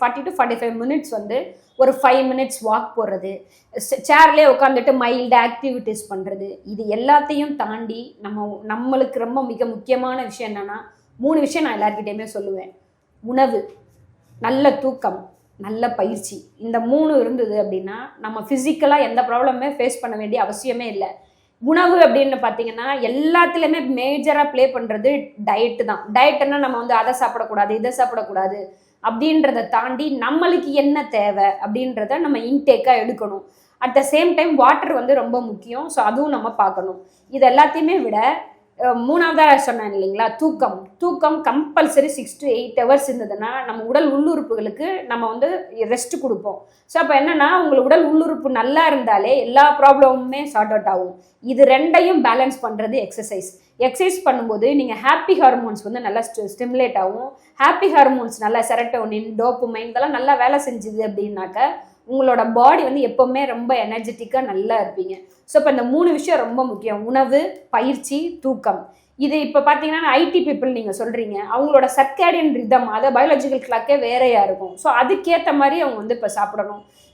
Forty to forty five minutes வந்து ஒரு five minutes walk போடுறது. சேர்லேயே உட்காந்துட்டு மைல்டு ஆக்டிவிட்டீஸ் பண்ணுறது இது எல்லாத்தையும் தாண்டி நம்ம நம்மளுக்கு ரொம்ப மிக முக்கியமான விஷயம் என்னென்னா மூணு விஷயம் நான் எல்லாருக்கிட்டேயுமே சொல்லுவேன். உணவு நல்ல தூக்கம் நல்ல பயிற்சி. இந்த மூணு இருந்தது அப்படின்னா நம்ம ஃபிசிக்கலாக எந்த ப்ராப்ளமே ஃபேஸ் பண்ண வேண்டிய அவசியமே இல்லை. உணவு அப்படின்னு பார்த்தீங்கன்னா எல்லாத்துலேயுமே மேஜராக ப்ளே பண்ணுறது டயட்டு தான். டயட்டுன்னா நம்ம வந்து அதை சாப்பிடக்கூடாது இதை சாப்பிடக்கூடாது. அப்படின்றத தாண்டி நம்மளுக்கு என்ன தேவை அப்படின்றத நம்ம இன்டேக்காக எடுக்கணும். At the same time water வந்து ரொம்ப முக்கியம். ஸோ அதுவும் நம்ம பார்க்கணும். இது எல்லாத்தையுமே விட மூணாவதாக சொன்னேன் இல்லைங்களா? தூக்கம். தூக்கம் compulsory six to eight hours இருந்ததுன்னா நம்ம உடல் உள்ளுறுப்புகளுக்கு நம்ம வந்து ரெஸ்ட் கொடுப்போம். ஸோ அப்போ என்னென்னா உங்கள் உடல் உள்ளுறுப்பு நல்லா இருந்தாலே எல்லா ப்ராப்ளமுமே சார்ட் அவுட் ஆகும். இது ரெண்டையும் பேலன்ஸ் பண்ணுறது எக்ஸசைஸ் எக்ஸசைஸ் பண்ணும்போது நீங்கள் ஹாப்பி ஹார்மோன்ஸ் வந்து நல்லா ஸ்டிமுலேட் ஆகும். ஹாப்பி ஹார்மோன்ஸ் நல்லா செரட்டோனின் டோப்புமைன் இதெல்லாம் நல்லா வேலை செஞ்சுது அப்படின்னாக்க உங்களோட பாடி வந்து எப்போவுமே ரொம்ப எனர்ஜெட்டிக்காக நல்லா இருப்பீங்க. ஸோ இப்போ இந்த மூணு விஷயம் ரொம்ப முக்கியம். உணவு பயிற்சி தூக்கம். இது இப்போ பார்த்தீங்கன்னா ஐடி பீப்புள் நீங்கள் சொல்கிறீங்க அவங்களோட சர்க்கேடியன் ரிதம் அதை பயாலஜிக்கல் கிளாக்கே வேறையாக இருக்கும். ஸோ அதுக்கேற்ற மாதிரி அவங்க வந்து இப்போ சாப்பிடணும்.